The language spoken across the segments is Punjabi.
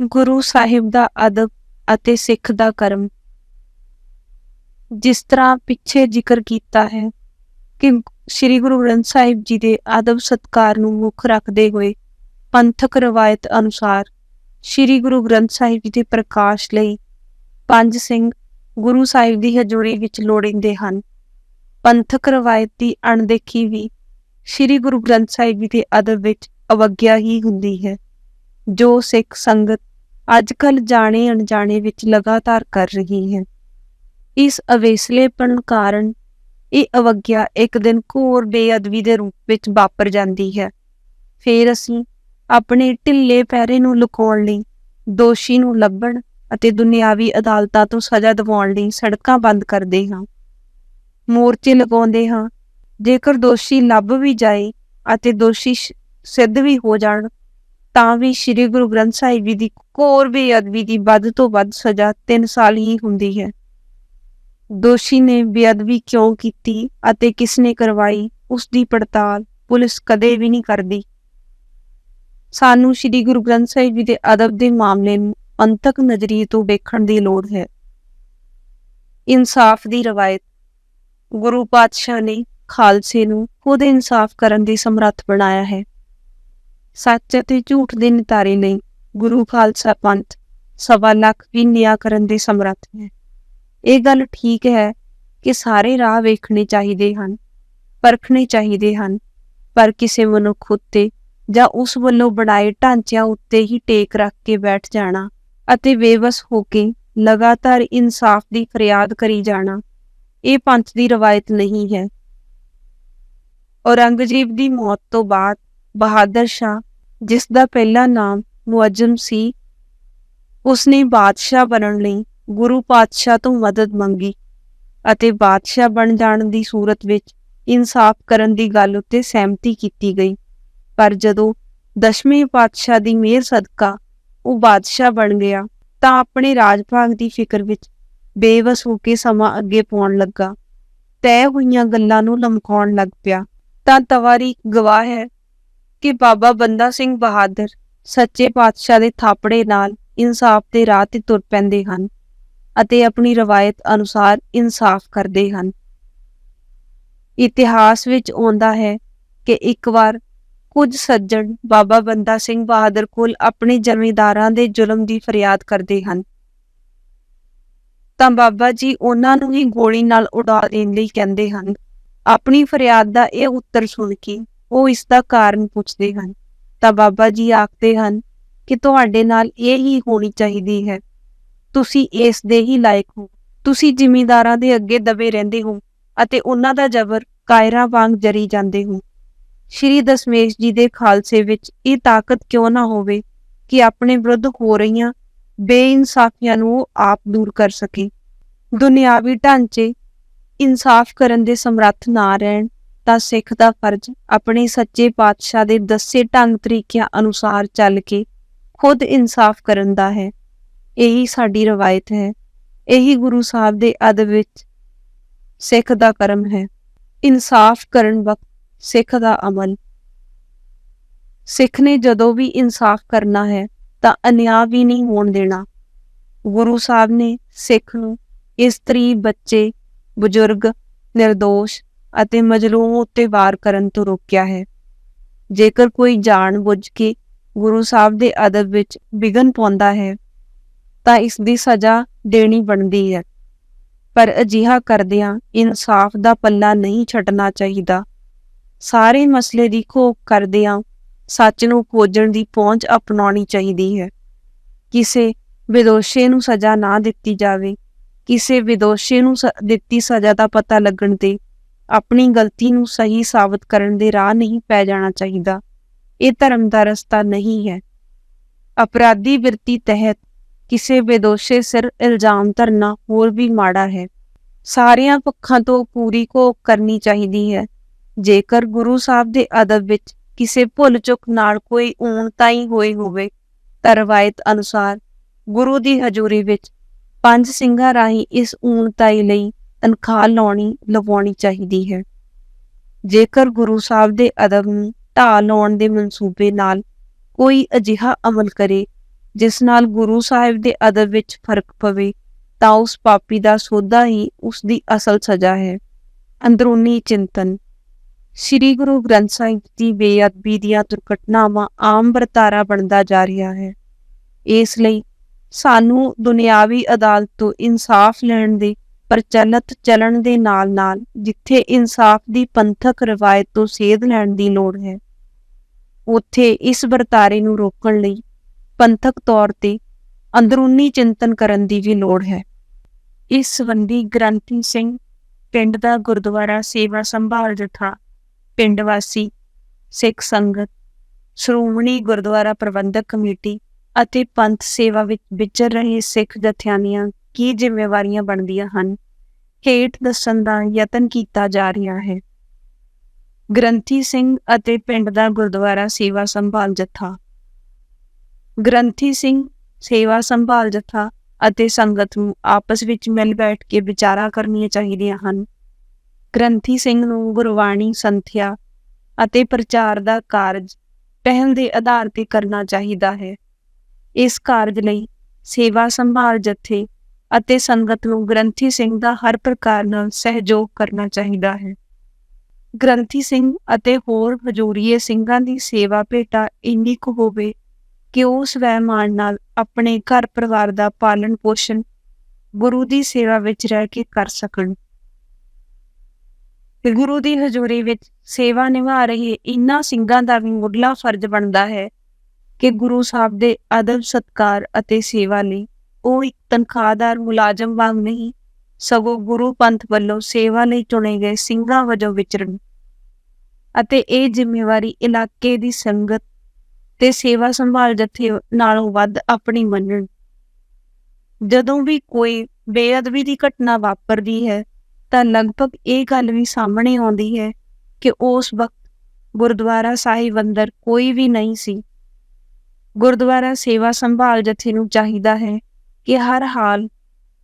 ਗੁਰੂ ਸਾਹਿਬ ਦਾ ਅਦਬ ਅਤੇ ਸਿੱਖ ਦਾ ਕਰਮ। ਜਿਸ ਤਰ੍ਹਾਂ ਪਿੱਛੇ ਜ਼ਿਕਰ ਕੀਤਾ ਹੈ ਕਿ ਸ੍ਰੀ ਗੁਰੂ ਗ੍ਰੰਥ ਸਾਹਿਬ ਜੀ ਦੇ ਅਦਬ ਸਤਕਾਰ ਨੂੰ ਮੁੱਖ ਰੱਖਦੇ ਹੋਏ ਪੰਥਕ ਰਵਾਇਤ ਅਨੁਸਾਰ ਸ੍ਰੀ ਗੁਰੂ ਗ੍ਰੰਥ ਸਾਹਿਬ ਜੀ ਦੇ ਪ੍ਰਕਾਸ਼ ਲਈ ਪੰਜ ਸਿੰਘ ਗੁਰੂ ਸਾਹਿਬ ਦੀ ਹਜ਼ੂਰੀ ਵਿੱਚ ਲੋੜੀਂਦੇ ਹਨ। ਪੰਥਕ ਰਵਾਇਤ ਦੀ ਅਣਦੇਖੀ ਵੀ ਸ੍ਰੀ ਗੁਰੂ ਗ੍ਰੰਥ ਸਾਹਿਬ ਜੀ ਦੇ ਅਦਬ ਵਿੱਚ ਅਵਗਿਆ ਹੀ ਹੁੰਦੀ ਹੈ। ਜੋ ਸਿੱਖ ਸੰਗਤ ਅੱਜਕੱਲ ਜਾਣੇ ਅਣਜਾਣੇ ਵਿੱਚ ਲਗਾਤਾਰ ਕਰ ਰਹੀ ਹੈ। ਇਸ ਅਵੇਸਲੇਪਣ ਕਾਰਨ ਇਹ ਅਵਗਿਆ ਇੱਕ ਦਿਨ ਘੋਰ ਬੇਅਦਬੀ ਦੇ ਰੂਪ ਵਿੱਚ ਵਾਪਰ ਜਾਂਦੀ ਹੈ। ਫਿਰ ਅਸੀਂ ਆਪਣੇ ਢਿੱਲੇ ਪੈਰੇ ਨੂੰ ਲੁਕਾਉਣ ਲਈ, ਦੋਸ਼ੀ ਨੂੰ ਲੱਭਣ ਅਤੇ ਦੁਨਿਆਵੀ ਅਦਾਲਤਾਂ ਤੋਂ ਸਜ਼ਾ ਦਿਵਾਉਣ ਲਈ ਸੜਕਾਂ ਬੰਦ ਕਰਦੇ ਹਾਂ। ਮੋਰਚੇ ਲਗਾਉਂਦੇ ਹਾਂ। ਜੇਕਰ ਦੋਸ਼ੀ ਲੱਭ ਵੀ ਜਾਏ ਅਤੇ ਦੋਸ਼ੀ ਸਿੱਧ ਵੀ ਹੋ ਜਾਣ ਤਾਂ ਵੀ ਸ੍ਰੀ ਗੁਰੂ ਗ੍ਰੰਥ ਸਾਹਿਬ ਜੀ ਦੀ ਕੋਰ ਬੇਅਦਬੀ ਦੀ ਵੱਧ ਤੋਂ ਵੱਧ ਸਜ਼ਾ 3 ਸਾਲ ਹੀ ਹੁੰਦੀ ਹੈ। ਦੋਸ਼ੀ ਨੇ ਬੇਅਦਬੀ ਕਿਉਂ ਕੀਤੀ ਅਤੇ ਕਿਸ ਨੇ ਕਰਵਾਈ ਉਸ ਦੀ ਪੜਤਾਲ ਪੁਲਿਸ ਕਦੇ ਵੀ ਨਹੀਂ ਕਰਦੀ। ਸਾਨੂੰ ਸ੍ਰੀ ਗੁਰੂ ਗ੍ਰੰਥ ਸਾਹਿਬ ਜੀ ਦੇ ਅਦਬ ਦੇ ਮਾਮਲੇ ਨੂੰ ਅੰਤਕ ਨਜ਼ਰੀਏ ਤੋਂ ਵੇਖਣ ਦੀ ਲੋੜ ਹੈ। ਇਨਸਾਫ ਦੀ ਰਵਾਇਤ, ਗੁਰੂ ਪਾਤਸ਼ਾਹ ਨੇ ਖਾਲਸੇ ਨੂੰ ਖੁਦ ਇਨਸਾਫ ਕਰਨ ਦੀ ਸਮਰੱਥ ਬਣਾਇਆ ਹੈ। ਸੱਚ ਅਤੇ ਝੂਠ ਦੇ ਨਿਤਾਰੇ ਨਹੀਂ, ਗੁਰੂ ਖਾਲਸਾ ਪੰਥ ਸਵਾ ਲੱਖ ਵੀ ਨਿਆਂ ਕਰਨ ਦੇ ਸਮਰੱਥ ਹੈ। ਇਹ ਗੱਲ ਠੀਕ ਹੈ ਕਿ ਸਾਰੇ ਰਾਹ ਵੇਖਣੇ ਚਾਹੀਦੇ ਹਨ, ਪਰਖਣੇ ਚਾਹੀਦੇ ਹਨ, ਪਰ ਕਿਸੇ ਮਨੁੱਖ ਉੱਤੇ ਜਾਂ ਉਸ ਵੱਲੋਂ ਬਣਾਏ ਢਾਂਚਿਆਂ ਉੱਤੇ ਹੀ ਟੇਕ ਰੱਖ ਕੇ ਬੈਠ ਜਾਣਾ ਅਤੇ ਬੇਵਸ ਹੋ ਕੇ ਲਗਾਤਾਰ ਇਨਸਾਫ ਦੀ ਫਰਿਆਦ ਕਰੀ ਜਾਣਾ, ਇਹ ਪੰਥ ਦੀ ਰਵਾਇਤ ਨਹੀਂ ਹੈ। ਔਰੰਗਜ਼ੇਬ ਦੀ ਮੌਤ ਤੋਂ ਬਾਅਦ ਬਹਾਦਰ ਸ਼ਾਹ, ਜਿਸ ਦਾ ਪਹਿਲਾ ਨਾਮ ਮੁਅੱਜਮ ਸੀ, ਉਸਨੇ ਬਾਦਸ਼ਾਹ ਬਣਨ ਲਈ ਗੁਰੂ ਪਾਤਸ਼ਾਹ ਤੋਂ ਮਦਦ ਮੰਗੀ ਅਤੇ ਬਾਦਸ਼ਾਹ ਬਣ ਜਾਣ ਦੀ ਸੂਰਤ ਵਿੱਚ ਇਨਸਾਫ ਕਰਨ ਦੀ ਗੱਲ ਉੱਤੇ ਸਹਿਮਤੀ ਕੀਤੀ ਗਈ। ਪਰ ਜਦੋਂ ਦਸ਼ਵੇਂ ਪਾਤਸ਼ਾਹ ਦੀ ਮਿਹਰ ਸਦਕਾ ਉਹ ਬਾਦਸ਼ਾਹ ਬਣ ਗਿਆ, ਤਾਂ ਆਪਣੇ ਰਾਜ ਭਾਗ ਦੀ ਫਿਕਰ ਵਿੱਚ ਬੇਵਸ ਹੋ ਕੇ ਸਮਾਂ ਅੱਗੇ ਪਾਉਣ ਲੱਗਾ। ਤੈਅ ਹੋਈਆਂ ਗੱਲਾਂ ਨੂੰ ਲਮਕਾਉਣ ਲੱਗ ਪਿਆ। ਤਾਂ ਤਵਾਰੀ ਗਵਾਹ ਹੈ ਕਿ ਬਾਬਾ ਬੰਦਾ ਸਿੰਘ ਬਹਾਦਰ ਸੱਚੇ ਪਾਤਸ਼ਾਹ ਦੇ ਥਾਪੜੇ ਨਾਲ ਇਨਸਾਫ ਦੇ ਰਾਹ ਤੇ ਤੁਰ ਪੈਂਦੇ ਹਨ ਅਤੇ ਆਪਣੀ ਰਵਾਇਤ ਅਨੁਸਾਰ ਇਨਸਾਫ ਕਰਦੇ ਹਨ। ਇਤਿਹਾਸ ਵਿੱਚ ਆਉਂਦਾ ਹੈ ਕਿ ਇੱਕ ਵਾਰ ਕੁਝ ਸੱਜਣ ਬਾਬਾ ਬੰਦਾ ਸਿੰਘ ਬਹਾਦਰ ਕੋਲ ਆਪਣੇ ਜ਼ਮੀਂਦਾਰਾਂ ਦੇ ਜ਼ੁਲਮ ਦੀ ਫਰਿਆਦ ਕਰਦੇ ਹਨ। ਤਾਂ ਬਾਬਾ ਜੀ ਉਹਨਾਂ ਨੂੰ ਹੀ ਗੋਲੀ ਨਾਲ ਉਡਾ ਦੇਣ ਲਈ ਕਹਿੰਦੇ ਹਨ। ਆਪਣੀ ਫਰਿਆਦ ਦਾ ਇਹ ਉੱਤਰ ਸੁਣ ਕੇ ਉਹ ਇਸ ਦਾ ਕਾਰਨ ਪੁੱਛਦੇ ਹਨ। ਤਾਂ ਬਾਬਾ ਜੀ ਆਖਦੇ ਹਨ ਕਿ ਤੁਹਾਡੇ ਨਾਲ ਇਹ ਹੀ ਹੋਣੀ ਚਾਹੀਦੀ ਹੈ। ਤੁਸੀਂ ਇਸ ਦੇ ਹੀ ਲਾਇਕ ਹੋ। ਤੁਸੀਂ ਜ਼ਿਮੀਂਦਾਰਾਂ ਦੇ ਅੱਗੇ ਦਬੇ ਰਹਿੰਦੇ ਹੋ ਅਤੇ ਉਹਨਾਂ ਦਾ ਜ਼ਬਰ ਕਾਇਰਾਂ ਵਾਂਗ ਜਰੀ ਜਾਂਦੇ ਹੋ। ਸ਼੍ਰੀ ਦਸ਼ਮੇਸ਼ ਜੀ ਦੇ ਖਾਲਸੇ ਵਿੱਚ ਇਹ ਤਾਕਤ ਕਿਉਂ ਨਾ ਹੋਵੇ ਕਿ ਆਪਣੇ ਵਿਰੁੱਧ ਹੋ ਰਹੀਆਂ ਬੇਇਨਸਾਫੀਆਂ ਨੂੰ ਆਪ ਦੂਰ ਕਰ ਸਕੇ। ਦੁਨਿਆਵੀ ਢਾਂਚੇ ਇਨਸਾਫ ਕਰਨ ਦੇ ਸਮਰੱਥ ਨਾ ਰਹਿਣ ਤਾਂ ਸਿੱਖ ਦਾ ਫਰਜ਼ ਆਪਣੇ ਸੱਚੇ ਪਾਤਸ਼ਾਹ ਦੇ ਦੱਸੇ ਢੰਗ ਤਰੀਕਿਆਂ ਅਨੁਸਾਰ ਚੱਲ ਕੇ ਖੁਦ ਇਨਸਾਫ ਕਰਨ ਦਾ ਹੈ। ਇਹੀ ਸਾਡੀ ਰਵਾਇਤ ਹੈ। ਇਹੀ ਗੁਰੂ ਸਾਹਿਬ ਦੇ ਅਦਬ ਵਿੱਚ ਸਿੱਖ ਦਾ ਕਰਮ ਹੈ। ਇਨਸਾਫ ਕਰਨ ਵਕਤ ਸਿੱਖ ਦਾ ਅਮਲ। ਸਿੱਖ ਨੇ ਜਦੋਂ ਵੀ ਇਨਸਾਫ ਕਰਨਾ ਹੈ ਤਾਂ ਅਨਿਆਂ ਵੀ ਨਹੀਂ ਹੋਣ ਦੇਣਾ। ਗੁਰੂ ਸਾਹਿਬ ਨੇ ਸਿੱਖ ਨੂੰ ਇਸਤਰੀ ਬੱਚੇ, ਬਜ਼ੁਰਗ, ਨਿਰਦੋਸ਼ ਅਤੇ ਮਜਲੂਮ ਉੱਤੇ ਵਾਰ ਕਰਨ ਤੋਂ ਰੋਕਿਆ ਹੈ। ਜੇਕਰ ਕੋਈ ਜਾਣ ਬੁੱਝ ਕੇ ਗੁਰੂ ਸਾਹਿਬ ਦੇ ਅਦਬ ਵਿੱਚ ਵਿਗਨ ਪਾਉਂਦਾ ਹੈ, ਤਾਂ ਇਸ ਦੀ ਸਜ਼ਾ ਦੇਣੀ ਬਣਦੀ ਹੈ। ਪਰ ਅਜਿਹਾ ਕਰਦਿਆਂ ਇਨਸਾਫ ਦਾ ਪੱਲਾ ਨਹੀਂ ਛੱਡਣਾ ਚਾਹੀਦਾ। ਸਾਰੇ ਮਸਲੇ ਦੀ ਖੋਖ ਕਰਦਿਆਂ ਸੱਚ ਨੂੰ ਖੋਜਣ ਦੀ ਪਹੁੰਚ ਅਪਣਾਉਣੀ ਚਾਹੀਦੀ ਹੈ। ਕਿਸੇ ਵਿਦੋਸ਼ੇ ਨੂੰ ਸਜ਼ਾ ਨਾ ਦਿੱਤੀ ਜਾਵੇ। ਕਿਸੇ ਵਿਦੋਸ਼ੇ ਨੂੰ ਦਿੱਤੀ ਸਜ਼ਾ ਦਾ ਪਤਾ ਲੱਗਣ ਤੇ ਆਪਣੀ ਗਲਤੀ ਨੂੰ ਸਹੀ ਸਾਬਤ ਕਰਨ ਦੇ ਰਾਹ ਨਹੀਂ ਪੈ ਜਾਣਾ ਚਾਹੀਦਾ। ਇਹ ਧਰਮ ਦਾ ਰਸਤਾ ਨਹੀਂ ਹੈ। ਅਪਰਾਧੀ ਵਿਰਤੀ ਤਹਿਤ ਕਿਸੇ ਬੇਦੋਸ਼ੇ ਸਿਰ ਇਲਜ਼ਾਮ ਧਰਨਾ ਹੋਰ ਵੀ ਮਾੜਾ ਹੈ। ਸਾਰਿਆਂ ਪੱਖਾਂ ਤੋਂ ਪੂਰੀ ਕੋ ਕਰਨੀ ਚਾਹੀਦੀ ਹੈ। ਜੇਕਰ ਗੁਰੂ ਸਾਹਿਬ ਦੇ ਅਦਬ ਵਿੱਚ ਕਿਸੇ ਭੁੱਲ ਚੁੱਕ ਨਾਲ ਕੋਈ ਊਣਤਾਈ ਹੋਈ ਹੋਵੇ, ਤਾਂ ਰਵਾਇਤ ਅਨੁਸਾਰ ਗੁਰੂ ਦੀ ਹਜ਼ੂਰੀ ਵਿੱਚ ਪੰਜ ਸਿੰਘਾਂ ਰਾਹੀਂ ਇਸ ਊਣਤਾਈ ਲਈ ਤਨਖਾਹ ਲਾਉਣੀ, ਲਵਾਉਣੀ ਚਾਹੀਦੀ ਹੈ। ਜੇਕਰ ਗੁਰੂ ਸਾਹਿਬ ਦੇ ਅਦਬ ਨੂੰ ਢਾਹ ਲਾਉਣ ਦੇ ਮਨਸੂਬੇ ਨਾਲ ਕੋਈ ਅਜਿਹਾ ਅਮਲ ਕਰੇ, ਜਿਸ ਨਾਲ ਗੁਰੂ ਸਾਹਿਬ ਦੇ ਅਦਬ ਵਿੱਚ ਫ਼ਰਕ ਪਵੇ, ਤਾਂ ਉਸ ਪਾਪੀ ਦਾ ਸੋਧਾ ਹੀ ਉਸ ਦੀ ਅਸਲ ਸਜ਼ਾ ਹੈ। ਅੰਦਰੂਨੀ ਚਿੰਤਨ। ਸ੍ਰੀ ਗੁਰੂ ਗ੍ਰੰਥ ਸਾਹਿਬ ਦੀ ਬੇਅਦਬੀ ਦੀਆਂ ਦੁਰਘਟਨਾਵਾਂ ਆਮ ਵਰਤਾਰਾ ਬਣਦਾ ਜਾ ਰਿਹਾ ਹੈ। ਇਸ ਲਈ ਸਾਨੂੰ ਦੁਨਿਆਵੀ ਅਦਾਲਤ ਤੋਂ ਇਨਸਾਫ ਲੈਣ ਦੇ ਪ੍ਰਚਲਿਤ ਚੱਲਣ ਦੇ ਨਾਲ-ਨਾਲ ਜਿੱਥੇ ਇਨਸਾਫ ਦੀ ਪੰਥਕ ਰਵਾਇਤ ਤੋਂ ਸੇਧ ਲੈਣ ਦੀ ਲੋੜ ਹੈ, ਉੱਥੇ ਇਸ ਵਰਤਾਰੇ ਨੂੰ ਰੋਕਣ ਲਈ ਪੰਥਕ ਤੌਰ ਤੇ ਅੰਦਰੂਨੀ ਚਿੰਤਨ ਕਰਨ ਦੀ ਵੀ ਲੋੜ ਹੈ। ਇਸ ਸੰਬੰਧੀ ਗ੍ਰੰਥੀ ਸਿੰਘ ਪਿੰਡ ਦਾ ਗੁਰਦੁਆਰਾ ਸੇਵਾ ਸੰਭਾਲ ਜਥਾ, ਪਿੰਡ ਵਾਸੀ, ਸਿੱਖ ਸੰਗਤ, ਸ਼੍ਰੋਮਣੀ ਗੁਰਦੁਆਰਾ ਪ੍ਰਬੰਧਕ ਕਮੇਟੀ ਅਤੇ ਪੰਥ ਸੇਵਾ ਵਿੱਚ ਵਿਚਰ ਰਹੇ ਸਿੱਖ ਜਥਿਆਨੀਆਂ ਕੀ ਜ਼ਿੰਮੇਵਾਰੀਆਂ ਬਣਦੀਆਂ ਹਨ? ਹੇਠ ਦੱਸਣ ਦਾ ਯਤਨ ਕੀਤਾ ਜਾ ਰਿਹਾ ਹੈ। ਗ੍ਰੰਥੀ ਸਿੰਘ ਅਤੇ ਪਿੰਡ ਦਾ ਗੁਰਦੁਆਰਾ ਸੇਵਾ ਸੰਭਾਲ ਜਥਾ। ਗ੍ਰੰਥੀ ਸਿੰਘ, ਸੇਵਾ ਸੰਭਾਲ ਜਥਾ ਅਤੇ ਸੰਗਤ ਨੂੰ ਆਪਸ ਵਿੱਚ ਮਿਲ ਬੈਠ ਕੇ ਵਿਚਾਰਾ ਕਰਨੀਆਂ ਚਾਹੀਦੀਆਂ ਹਨ। ਗ੍ਰੰਥੀ ਸਿੰਘ ਨੂੰ ਗੁਰਬਾਣੀ, ਸੰਥਿਆ ਅਤੇ ਪ੍ਰਚਾਰ ਦਾ ਕਾਰਜ ਪਹਿਲ ਦੇ ਆਧਾਰ ਤੇ ਕਰਨਾ ਚਾਹੀਦਾ ਹੈ। ਇਸ ਕਾਰਜ ਲਈ ਸੇਵਾ ਸੰਭਾਲ ਜਥੇ ਅਤੇ ਸੰਗਤ ਨੂੰ ਗ੍ਰੰਥੀ ਸਿੰਘ ਦਾ ਹਰ ਪ੍ਰਕਾਰ ਨਾਲ ਸਹਿਯੋਗ ਕਰਨਾ ਚਾਹੀਦਾ ਹੈ। ਗ੍ਰੰਥੀ ਸਿੰਘ ਅਤੇ ਹੋਰ ਹਜੂਰੀਏ ਸਿੰਘਾਂ ਦੀ ਸੇਵਾ ਭੇਟਾ ਇੰਨੀ ਕੁ ਹੋਵੇ ਕਿ ਉਹ ਸਵੈਮਾਨ ਨਾਲ ਆਪਣੇ ਘਰ ਪਰਿਵਾਰ ਦਾ ਪਾਲਣ ਪੋਸ਼ਣ ਗੁਰੂ ਦੀ ਸੇਵਾ ਵਿੱਚ ਰਹਿ ਕੇ ਕਰ ਸਕਣ। ਤੇ ਗੁਰੂ ਦੀ ਹਜ਼ੂਰੀ ਵਿੱਚ ਸੇਵਾ ਨਿਭਾ ਰਹੇ ਇਨ੍ਹਾਂ ਸਿੰਘਾਂ ਦਾ ਵੀ ਮੁੱਢਲਾ ਫਰਜ਼ ਬਣਦਾ ਹੈ ਕਿ ਗੁਰੂ ਸਾਹਿਬ ਦੇ ਅਦਬ ਸਤਕਾਰ ਅਤੇ ਸੇਵਾ ਲਈ ਉਹ ਇੱਕ ਤਨਖਾਹਦਾਰ ਮੁਲਾਜ਼ਮ ਵਾਂਗ ਨਹੀਂ, ਸਗੋਂ ਗੁਰੂ ਪੰਥ ਵੱਲੋਂ ਸੇਵਾ ਲਈ ਚੁਣੇ ਗਏ ਸਿੰਘਾਂ ਵਜੋਂ ਵਿਚਰਨ। ਅਤੇ ਇਹ ਜ਼ਿੰਮੇਵਾਰੀ ਇਲਾਕੇ ਦੀ ਸੰਗਤ ਤੇ ਸੇਵਾ ਸੰਭਾਲ ਜਥੇ ਨਾਲੋਂ ਵੱਧ ਆਪਣੀ ਮੰਨਣ। ਜਦੋਂ ਵੀ ਕੋਈ ਬੇਅਦਬੀ ਦੀ ਘਟਨਾ ਵਾਪਰਦੀ ਹੈ, ਤਾਂ ਲਗਭਗ ਇਹ ਗੱਲ ਵੀ ਸਾਹਮਣੇ ਆਉਂਦੀ ਹੈ ਕਿ ਉਸ ਵਕਤ ਗੁਰਦੁਆਰਾ ਸਾਹਿਬ ਅੰਦਰ ਕੋਈ ਵੀ ਨਹੀਂ ਸੀ। ਗੁਰਦੁਆਰਾ ਸੇਵਾ ਸੰਭਾਲ ਜਥੇ ਨੂੰ ਚਾਹੀਦਾ ਹੈ ਕਿ ਹਰ ਹਾਲ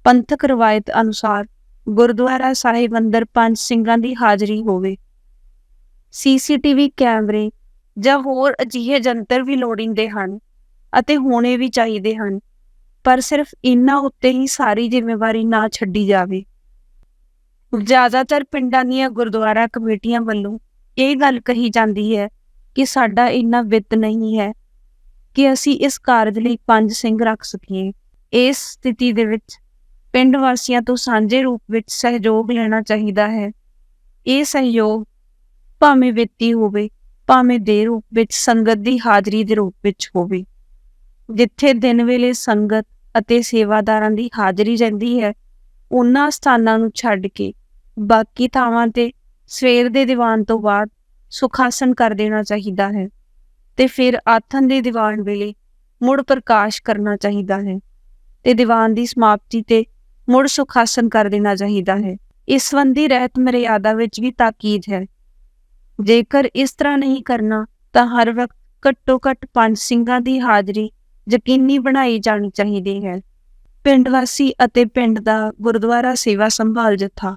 ਪੰਥਕ ਰਵਾਇਤ ਅਨੁਸਾਰ ਗੁਰਦੁਆਰਾ ਸਾਹਿਬ ਅੰਦਰ ਪੰਜ ਸਿੰਘਾਂ ਦੀ ਹਾਜ਼ਰੀ ਹੋਵੇ। ਸੀਸੀਟੀਵੀ ਕੈਮਰੇ ਜਾਂ ਹੋਰ ਅਜਿਹੇ ਜੰਤਰ ਵੀ ਲੋੜੀਂਦੇ ਹਨ ਅਤੇ ਹੋਣੇ ਵੀ ਚਾਹੀਦੇ ਹਨ, ਪਰ ਸਿਰਫ ਇਨ੍ਹਾਂ ਉੱਤੇ ਹੀ ਸਾਰੀ ਜ਼ਿੰਮੇਵਾਰੀ ਨਾ ਛੱਡੀ ਜਾਵੇ। ਜ਼ਿਆਦਾਤਰ ਪਿੰਡਾਂ ਦੀਆਂ ਗੁਰਦੁਆਰਾ ਕਮੇਟੀਆਂ ਵੱਲੋਂ ਇਹ ਗੱਲ ਕਹੀ ਜਾਂਦੀ ਹੈ ਕਿ ਸਾਡਾ ਇੰਨਾ ਵਿੱਤ ਨਹੀਂ ਹੈ ਕਿ ਅਸੀਂ ਇਸ ਕਾਰਜ ਲਈ ਪੰਜ ਸਿੰਘ ਰੱਖ ਸਕੀਏ। ਇਸ ਸਥਿਤੀ ਦੇ ਵਿੱਚ ਪਿੰਡ ਵਾਸੀਆਂ ਤੋਂ ਸਾਂਝੇ ਰੂਪ ਵਿੱਚ ਸਹਿਯੋਗ ਲੈਣਾ ਚਾਹੀਦਾ ਹੈ। ਇਹ ਸਹਿਯੋਗ ਭਾਵੇਂ ਵਿੱਤੀ ਹੋਵੇ, ਭਾਵੇਂ ਦੇ ਰੂਪ ਵਿੱਚ, ਸੰਗਤ ਦੀ ਹਾਜ਼ਰੀ ਦੇ ਰੂਪ ਵਿੱਚ ਹੋਵੇ। ਜਿੱਥੇ ਦਿਨ ਵੇਲੇ ਸੰਗਤ ਅਤੇ ਸੇਵਾਦਾਰਾਂ ਦੀ ਹਾਜ਼ਰੀ ਰਹਿੰਦੀ ਹੈ, ਉਹਨਾਂ ਸਥਾਨਾਂ ਨੂੰ ਛੱਡ ਕੇ ਬਾਕੀ ਥਾਵਾਂ ਤੇ ਸਵੇਰ ਦੇ ਦੀਵਾਨ ਤੋਂ ਬਾਅਦ ਸੁਖਾਸਨ ਕਰ ਦੇਣਾ ਚਾਹੀਦਾ ਹੈ ਤੇ ਫਿਰ ਆਥਨ ਦੇ ਦੀਵਾਨ ਵੇਲੇ ਮੁੜ ਪ੍ਰਕਾਸ਼ ਕਰਨਾ ਚਾਹੀਦਾ ਹੈ। ਤੇ ਦੀਵਾਨ ਦੀ ਸਮਾਪਤੀ ਤੇ ਮੁੜ ਸੁਖਾਸਨ ਕਰ ਦੇਣਾ ਚਾਹੀਦਾ ਹੈ। ਇਸ ਸੰਬੰਧੀ ਰਹਿਤ ਮਰਿਆਦਾ ਵਿੱਚ ਵੀ ਤਾਕੀਦ ਹੈ। ਜੇਕਰ ਇਸ ਤਰ੍ਹਾਂ ਨਹੀਂ ਕਰਨਾ, ਤਾਂ ਹਰ ਵਕਤ ਘੱਟੋ ਘੱਟ ਪੰਜ ਸਿੰਘਾਂ ਦੀ ਹਾਜ਼ਰੀ ਯਕੀਨੀ ਬਣਾਈ ਜਾਣੀ ਚਾਹੀਦੀ ਹੈ। ਪਿੰਡ ਵਾਸੀ ਅਤੇ ਪਿੰਡ ਦਾ ਗੁਰਦੁਆਰਾ ਸੇਵਾ ਸੰਭਾਲ ਜਥਾ।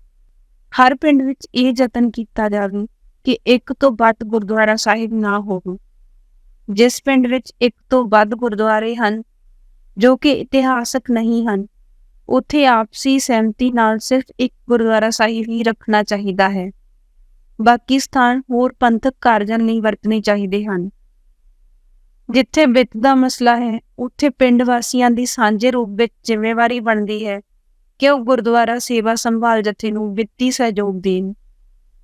ਹਰ ਪਿੰਡ ਵਿੱਚ ਇਹ ਯਤਨ ਕੀਤਾ ਜਾਵੇ ਕਿ ਇੱਕ ਤੋਂ ਵੱਧ ਗੁਰਦੁਆਰਾ ਸਾਹਿਬ ਨਾ ਹੋਵੇ। ਜਿਸ ਪਿੰਡ ਵਿੱਚ ਇੱਕ ਤੋਂ ਵੱਧ ਗੁਰਦੁਆਰੇ ਹਨ ਜੋ ਕਿ ਇਤਿਹਾਸਕ ਨਹੀਂ ਹਨ। ਉੱਥੇ ਆਪਸੀ ਸਹਿਮਤੀ ਨਾਲ ਸਿਰਫ ਇੱਕ ਗੁਰਦੁਆਰਾ ਸਾਹਿਬ ਹੀ ਰੱਖਣਾ ਚਾਹੀਦਾ ਹੈ। ਬਾਕੀ ਸਥਾਨ ਹੋਰ ਪੰਥਕ ਕਾਰਜਾਂ ਲਈ ਵਰਤਣੇ ਚਾਹੀਦੇ ਹਨ। ਜਿੱਥੇ ਵਿੱਤ ਦਾ ਮਸਲਾ ਹੈ, ਉੱਥੇ ਪਿੰਡ ਵਾਸੀਆਂ ਦੀ ਸਾਂਝੇ ਰੂਪ ਵਿੱਚ ਜ਼ਿੰਮੇਵਾਰੀ ਬਣਦੀ ਹੈ ਕਿ ਉਹ ਗੁਰਦੁਆਰਾ ਸੇਵਾ ਸੰਭਾਲ ਜਥੇ ਨੂੰ ਵਿੱਤੀ ਸਹਿਯੋਗ ਦੇਣ।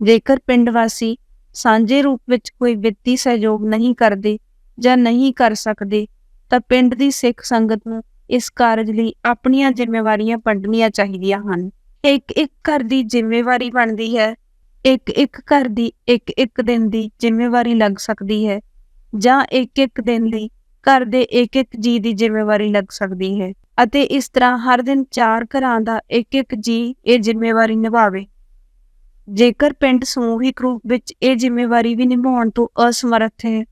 ਜੇਕਰ ਪਿੰਡ ਵਾਸੀ ਸਾਂਝੇ ਰੂਪ ਵਿੱਚ ਕੋਈ ਵਿੱਤੀ ਸਹਿਯੋਗ ਨਹੀਂ ਕਰਦੇ ਜਾਂ ਨਹੀਂ ਕਰ ਸਕਦੇ ਤਾਂ ਪਿੰਡ ਦੀ ਸਿੱਖ ਸੰਗਤ ਨੂੰ ਇਸ ਕਾਰਜ ਲਈ ਆਪਣੀਆਂ ਜ਼ਿੰਮੇਵਾਰੀਆਂ ਵੰਡਣੀਆਂ ਚਾਹੀਦੀਆਂ ਹਨ। ਇੱਕ ਇੱਕ ਘਰ ਦੀ ਜ਼ਿੰਮੇਵਾਰੀ ਬਣਦੀ ਹੈ। ਇੱਕ ਇੱਕ ਘਰ ਦੀ ਇੱਕ ਇੱਕ ਦਿਨ ਦੀ ਜ਼ਿੰਮੇਵਾਰੀ ਲੱਗ ਸਕਦੀ ਹੈ। ਜਾਂ ਇੱਕ ਇੱਕ ਦਿਨ ਦੀ ਘਰ ਦੇ ਇੱਕ ਇੱਕ ਜੀ ਦੀ ਜ਼ਿੰਮੇਵਾਰੀ ਲੱਗ ਸਕਦੀ ਹੈ। ਅਤੇ ਇਸ ਤਰ੍ਹਾਂ ਹਰ ਦਿਨ ਚਾਰ ਘਰਾਂ ਦਾ ਇੱਕ ਇੱਕ ਜੀ ਇਹ ਜ਼ਿੰਮੇਵਾਰੀ ਨਿਭਾਵੇ। ਜੇਕਰ ਪਿੰਡ ਸਮੂਹਿਕ ਰੂਪ ਵਿੱਚ ਇਹ ਜ਼ਿੰਮੇਵਾਰੀ ਵੀ ਨਿਭਾਉਣ ਤੋਂ ਅਸਮਰੱਥ ਹੈ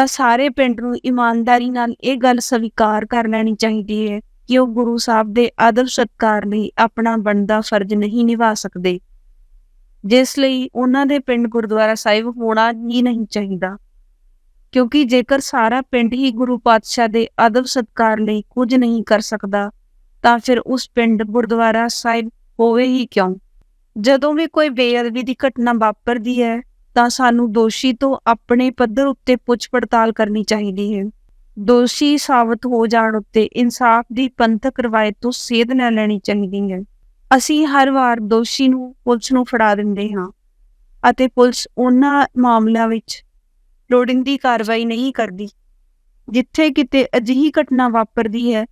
ਤਾਂ ਸਾਰੇ ਪਿੰਡ ਨੂੰ ਇਮਾਨਦਾਰੀ ਨਾਲ ਇਹ ਗੱਲ ਸਵੀਕਾਰ ਕਰ ਲੈਣੀ ਚਾਹੀਦੀ ਹੈ ਕਿ ਉਹ ਗੁਰੂ ਸਾਹਿਬ ਦੇ ਆਦਰ ਸਤਕਾਰ ਲਈ ਆਪਣਾ ਬਣਦਾ ਫਰਜ਼ ਨਹੀਂ ਨਿਭਾ ਸਕਦੇ, ਜਿਸ ਲਈ ਉਹਨਾਂ ਦੇ ਪਿੰਡ ਗੁਰਦੁਆਰਾ ਸਾਹਿਬ ਹੋਣਾ ਹੀ ਨਹੀਂ ਚਾਹੀਦਾ। ਕਿਉਂਕਿ ਜੇਕਰ ਸਾਰਾ ਪਿੰਡ ਹੀ ਗੁਰੂ ਪਾਤਸ਼ਾਹ ਦੇ ਅਦਬ ਸਤਕਾਰ ਲਈ ਕੁਝ ਨਹੀਂ ਕਰ ਸਕਦਾ, ਤਾਂ ਫਿਰ ਉਸ ਪਿੰਡ ਗੁਰਦੁਆਰਾ ਸਾਹਿਬ ਹੋਵੇ ਹੀ ਕਿਉਂ? ਜਦੋਂ ਵੀ ਕੋਈ ਬੇਅਦਬੀ ਦੀ ਘਟਨਾ ਵਾਪਰਦੀ ਹੈ ਤਾਂ ਸਾਨੂੰ ਦੋਸ਼ੀ ਤੋਂ ਆਪਣੇ ਪੱਧਰ ਉੱਤੇ ਪੁੱਛ ਪੜਤਾਲ ਕਰਨੀ ਚਾਹੀਦੀ ਹੈ। ਦੋਸ਼ੀ ਸਾਬਤ ਹੋ ਜਾਣ ਉੱਤੇ ਇਨਸਾਫ ਦੀ ਪੰਥਕ ਰਵਾਇਤ ਤੋਂ ਸੇਧ ਲੈ ਲੈਣੀ ਚਾਹੀਦੀ ਹੈ। ਅਸੀਂ ਹਰ ਵਾਰ ਦੋਸ਼ੀ ਨੂੰ ਪੁਲਿਸ ਨੂੰ ਫੜਾ ਦਿੰਦੇ ਹਾਂ ਅਤੇ ਪੁਲਿਸ ਉਹਨਾਂ ਮਾਮਲਿਆਂ ਵਿੱਚ ਲੋੜੀਂਦੀ ਕਾਰਵਾਈ ਨਹੀਂ ਕਰਦੀ। ਜਿੱਥੇ ਕਿਤੇ ਅਜਿਹੀ ਘਟਨਾ ਵਾਪਰਦੀ ਹੈ,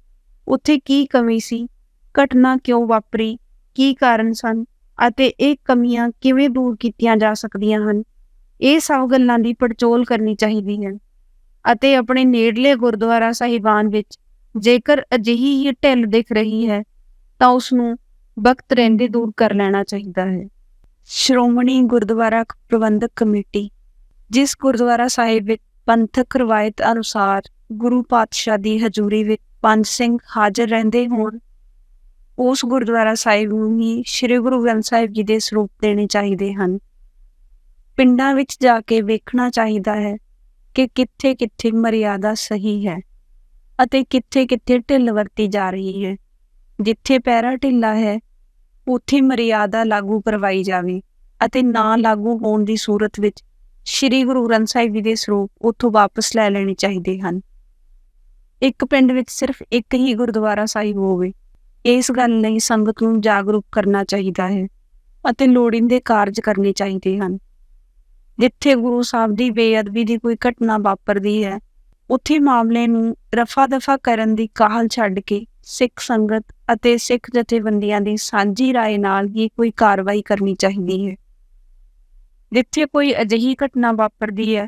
ਉੱਥੇ ਕੀ ਕਮੀ ਸੀ, ਘਟਨਾ ਕਿਉਂ ਵਾਪਰੀ, ਕੀ ਕਾਰਨ ਸਨ ਅਤੇ ਇਹ ਕਮੀਆਂ ਕਿਵੇਂ ਦੂਰ ਕੀਤੀਆਂ ਜਾ ਸਕਦੀਆਂ ਹਨ? ਇਹ ਸਭ ਗੱਲਾਂ ਦੀ ਪੜਚੋਲ ਕਰਨੀ ਚਾਹੀਦੀ ਹੈ। ਅਤੇ ਆਪਣੇ ਨੇੜਲੇ ਗੁਰਦੁਆਰਾ ਸਾਹਿਬਾਨ ਵਿੱਚ ਜੇਕਰ ਅਜਿਹੀ ਹੀ ਢਿੱਲ ਦਿਖ ਰਹੀ ਹੈ, ਤਾਂ ਉਸ ਨੂੰ ਵਕਤ ਰਹਿੰਦੇ ਦੂਰ ਕਰ ਲੈਣਾ ਚਾਹੀਦਾ ਹੈ। ਸ਼੍ਰੋਮਣੀ ਗੁਰਦੁਆਰਾ ਪ੍ਰਬੰਧਕ ਕਮੇਟੀ, ਜਿਸ ਗੁਰਦੁਆਰਾ ਸਾਹਿਬ ਵਿੱਚ ਪੰਥਕ ਰਵਾਇਤ ਅਨੁਸਾਰ ਗੁਰੂ ਪਾਤਸ਼ਾਹ ਦੀ ਹਜ਼ੂਰੀ ਵਿੱਚ ਪੰਜ ਸਿੰਘ ਹਾਜ਼ਰ ਰਹਿੰਦੇ ਹੋਣ ਉਸ ਗੁਰਦੁਆਰਾ ਸਾਹਿਬ ਨੂੰ ਹੀ ਸ੍ਰੀ ਗੁਰੂ ਗ੍ਰੰਥ ਸਾਹਿਬ ਜੀ ਦੇ ਸਰੂਪ ਦੇਣੇ ਚਾਹੀਦੇ ਹਨ। ਪਿੰਡਾਂ ਵਿੱਚ ਜਾ ਕੇ ਵੇਖਣਾ ਚਾਹੀਦਾ ਹੈ ਕਿ ਕਿੱਥੇ-ਕਿੱਥੇ ਮਰਿਆਦਾ ਸਹੀ ਹੈ ਅਤੇ ਕਿੱਥੇ-ਕਿੱਥੇ ਢਿੱਲ ਵਰਤੀ ਜਾ ਰਹੀ ਹੈ। ਜਿੱਥੇ ਪੈਰਾ ਢਿੱਲਾ ਹੈ, ਉੱਥੇ ਮਰਿਆਦਾ ਲਾਗੂ ਕਰਵਾਈ ਜਾਵੇ ਅਤੇ ਨਾ ਲਾਗੂ ਹੋਣ ਦੀ ਸੂਰਤ ਵਿੱਚ ਸ੍ਰੀ ਗੁਰੂ ਗ੍ਰੰਥ ਸਾਹਿਬ ਜੀ ਦੇ ਸਰੂਪ ਉੱਥੋਂ ਵਾਪਸ ਲੈ ਲੈਣੇ ਚਾਹੀਦੇ ਹਨ। ਇੱਕ ਪਿੰਡ ਵਿੱਚ ਸਿਰਫ ਇੱਕ ਹੀ ਗੁਰਦੁਆਰਾ ਸਾਹਿਬ ਹੋਵੇ ਇਸ ਗੱਲ ਲਈ ਸੰਗਤ ਨੂੰ ਜਾਗਰੂਕ ਕਰਨਾ ਚਾਹੀਦਾ ਹੈ ਅਤੇ ਲੋੜੀਂਦੇ ਕਾਰਜ ਕਰਨੇ ਚਾਹੀਦੇ ਹਨ ਜਿੱਥੇ ਗੁਰੂ ਸਾਹਿਬ ਦੀ ਬੇਅਦਬੀ ਦੀ ਕੋਈ ਘਟਨਾ ਵਾਪਰਦੀ ਹੈ ਉੱਥੇ ਮਾਮਲੇ ਨੂੰ ਰਫਾ ਦਫਾ ਕਰਨ ਦੀ ਕਾਹਲ ਛੱਡ ਕੇ ਸਿੱਖ ਸੰਗਤ ਅਤੇ ਸਿੱਖ ਜਥੇਬੰਦੀਆਂ ਦੀ ਸਾਂਝੀ رائے ਨਾਲ ਹੀ ਕੋਈ ਕਾਰਵਾਈ ਕਰਨੀ ਚਾਹੀਦੀ ਹੈ ਜਿੱਥੇ ਕੋਈ ਅਜਿਹੀ ਘਟਨਾ ਵਾਪਰਦੀ ਹੈ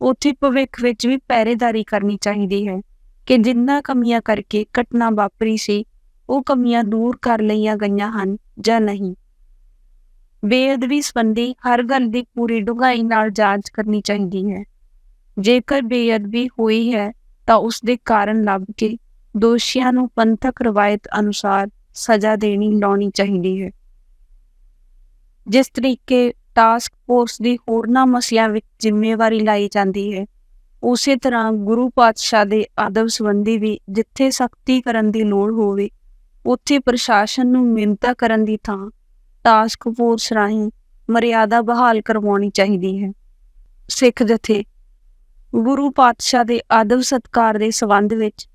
ਉੱਥੇ ਭਵਿੱਖ ਵਿੱਚ ਵੀ ਪਹਿਰੇਦਾਰੀ ਕਰਨੀ ਚਾਹੀਦੀ ਹੈ ਕਿ ਜਿੰਨਾ ਕਮੀਆਂ ਕਰਕੇ ਘਟਨਾ ਵਾਪਰੀ ਸੀ ਉਹ ਕਮੀਆਂ ਦੂਰ ਕਰ ਲਈਆਂ ਗਈਆਂ ਹਨ ਜਾਂ ਨਹੀਂ। ਬੇਅਦਬੀ ਸੰਬੰਧੀ ਹਰ ਗੱਲ ਦੀ ਪੂਰੀ ਡੂੰਘਾਈ ਨਾਲ ਜਾਂਚ ਕਰਨੀ ਚਾਹੀਦੀ ਹੈ। ਜੇਕਰ ਬੇਅਦਬੀ ਹੋਈ ਹੈ ਤਾਂ ਉਸ ਦੇ ਕਾਰਨ ਲੱਭ ਕੇ ਦੋਸ਼ੀਆਂ ਨੂੰ ਪੰਥਕ ਰਵਾਇਤ ਅਨੁਸਾਰ ਸਜ਼ਾ ਦੇਣੀ ਲਾਉਣੀ ਚਾਹੀਦੀ ਹੈ। ਜਿਸ ਤਰੀਕੇ ਟਾਸਕ ਫੋਰਸ ਦੀ ਹੋਰਨਾਂ ਮਸਲਿਆਂ ਵਿੱਚ ਜ਼ਿੰਮੇਵਾਰੀ ਲਾਈ ਜਾਂਦੀ ਹੈ, ਉਸੇ ਤਰ੍ਹਾਂ ਗੁਰੂ ਪਾਤਸ਼ਾਹ ਦੇ ਆਦਬ ਸੰਬੰਧੀ ਵੀ ਜਿੱਥੇ ਸਖਤੀ ਕਰਨ ਦੀ ਲੋੜ ਹੋਵੇ ਉੱਥੇ ਪ੍ਰਸ਼ਾਸਨ ਨੂੰ ਮਿਹਨਤਾ ਕਰਨ ਦੀ ਥਾਂ ਟਾਸਕ ਫੋਰਸ ਰਾਹੀਂ ਮਰਿਆਦਾ ਬਹਾਲ ਕਰਵਾਉਣੀ ਚਾਹੀਦੀ ਹੈ। ਸਿੱਖ ਜਥੇ, ਗੁਰੂ ਪਾਤਸ਼ਾਹ ਦੇ ਆਦਬ ਸਤਕਾਰ ਦੇ ਸਬੰਧ ਵਿੱਚ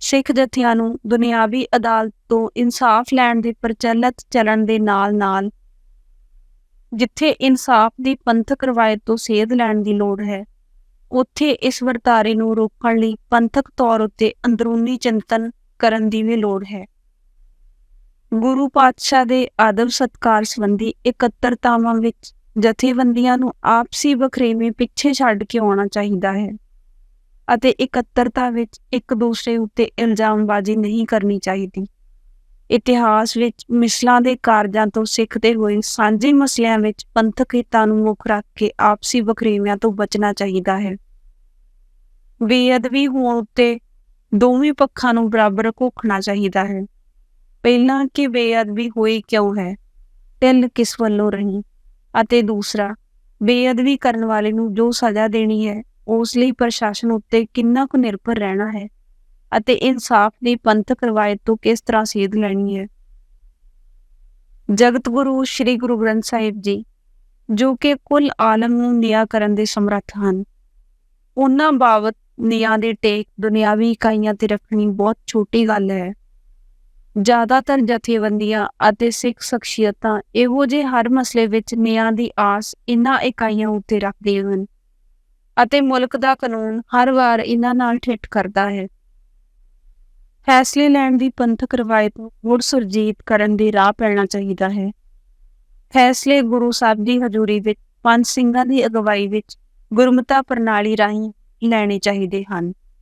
ਸਿੱਖ ਜਥਿਆਂ ਨੂੰ ਦੁਨਿਆਵੀ ਅਦਾਲਤ ਤੋਂ ਇਨਸਾਫ ਲੈਣ ਦੇ ਪ੍ਰਚਲਿਤ ਚੱਲਣ ਦੇ ਨਾਲ-ਨਾਲ ਜਿੱਥੇ ਇਨਸਾਫ ਦੀ ਪੰਥਕ ਰਵਾਇਤ ਤੋਂ ਸੇਧ ਲੈਣ ਦੀ ਲੋੜ ਹੈ, ਉੱਥੇ ਇਸ ਵਰਤਾਰੇ ਨੂੰ ਰੋਕਣ ਲਈ ਪੰਥਕ ਤੌਰ ਉੱਤੇ ਅੰਦਰੂਨੀ ਚਿੰਤਨ ਕਰਨ ਦੀ ਵੀ ਲੋੜ ਹੈ। ਗੁਰੂ ਪਾਤਸ਼ਾਹ ਦੇ ਆਦਮ ਸਤਕਾਰ ਸੰਬੰਧੀ ਇਕੱਤਰਤਾਵਾਂ ਵਿੱਚ ਜਥੇਬੰਦੀਆਂ ਨੂੰ ਆਪਸੀ ਵਖਰੇਵੇਂ ਪਿੱਛੇ ਛੱਡ ਕੇ ਆਉਣਾ ਚਾਹੀਦਾ ਹੈ ਅਤੇ ਇਕੱਤਰਤਾ ਵਿੱਚ ਇੱਕ ਦੂਸਰੇ ਉੱਤੇ ਇਲਜ਼ਾਮਬਾਜ਼ੀ ਨਹੀਂ ਕਰਨੀ ਚਾਹੀਦੀ। ਇਤਿਹਾਸ ਵਿੱਚ ਮਿਸਲਾਂ ਦੇ ਕਾਰਜਾਂ ਤੋਂ ਸਿੱਖਦੇ ਹੋਏ ਸਾਂਝੇ ਮਸਲਿਆਂ ਵਿੱਚ ਪੰਥਕ ਹਿੱਤਾਂ ਨੂੰ ਮੁੱਖ ਰੱਖ ਕੇ ਆਪਸੀ ਵਖਰੇਵਿਆਂ ਤੋਂ ਬਚਣਾ ਚਾਹੀਦਾ ਹੈ। ਬੇਅਦਬੀ ਹੋਣ ਉੱਤੇ ਦੋਵੇਂ ਪੱਖਾਂ ਨੂੰ ਬਰਾਬਰ ਘੋਖਣਾ ਚਾਹੀਦਾ ਹੈ। ਪਹਿਲਾਂ ਕਿ ਬੇਅਦਬੀ ਹੋਈ ਕਿਉਂ ਹੈ? ਤਿੰਨ ਕਿਸ ਵੱਲੋਂ ਰਹੀ? ਅਤੇ ਦੂਸਰਾ, ਬੇਅਦਬੀ ਕਰਨ ਵਾਲੇ ਨੂੰ ਜੋ ਸਜ਼ਾ ਦੇਣੀ ਹੈ, ਉਸ ਲਈ ਪ੍ਰਸ਼ਾਸਨ ਉੱਤੇ ਕਿੰਨਾ ਕੁ ਨਿਰਭਰ ਰਹਿਣਾ ਹੈ? ਅਤੇ ਇਨਸਾਫ ਦੀ ਪੰਥਕ ਰਵਾਇਤ ਤੋਂ ਕਿਸ ਤਰ੍ਹਾਂ ਸੇਧ ਲੈਣੀ ਹੈ? ਜਗਤ ਗੁਰੂ ਸ੍ਰੀ ਗੁਰੂ ਗ੍ਰੰਥ ਸਾਹਿਬ ਜੀ, ਜੋ ਕਿ ਕੁੱਲ ਆਲਮ ਨੂੰ ਨਿਆਂ ਕਰਨ ਦੇ ਸਮਰੱਥ ਹਨ। ਉਹਨਾਂ ਬਾਬਤ ਨਿਆਂ ਦੇ ਟੇਕ ਦੁਨਿਆਵੀ ਇਕਾਈਆਂ ਤੇ ਰੱਖਣੀ ਬਹੁਤ ਛੋਟੀ ਗੱਲ ਹੈ। ਜ਼ਿਆਦਾਤਰ ਜਥੇਬੰਦੀਆਂ ਅਤੇ ਸਿੱਖ ਸ਼ਖਸੀਅਤਾਂ ਇਹੋ ਜਿਹੇ ਹਰ ਮਸਲੇ ਵਿੱਚ ਨਿਆਂ ਦੀ ਆਸ ਇਨ੍ਹਾਂ ਇਕਾਈਆਂ ਉੱਤੇ ਰੱਖਦੇ ਹਨ ਅਤੇ ਮੁਲਕ ਦਾ ਕਾਨੂੰਨ ਹਰ ਵਾਰ ਇਹਨਾਂ ਨਾਲ ਠਿੱਠ ਕਰਦਾ ਹੈ। ਫੈਸਲੇ ਲੈਣ ਦੀ ਪੰਥਕ ਰਵਾਇਤ ਨੂੰ ਮੁੜ ਸੁਰਜੀਤ ਕਰਨ ਦੇ ਰਾਹ ਪੈਣਾ ਚਾਹੀਦਾ ਹੈ। ਫੈਸਲੇ ਗੁਰੂ ਸਾਹਿਬ ਦੀ ਹਜ਼ੂਰੀ ਵਿੱਚ ਪੰਜ ਸਿੰਘਾਂ ਦੀ ਅਗਵਾਈ ਵਿੱਚ ਗੁਰਮਤਾ ਪ੍ਰਣਾਲੀ ਰਾਹੀਂ ਲੈਣੇ ਚਾਹੀਦੇ ਹਨ।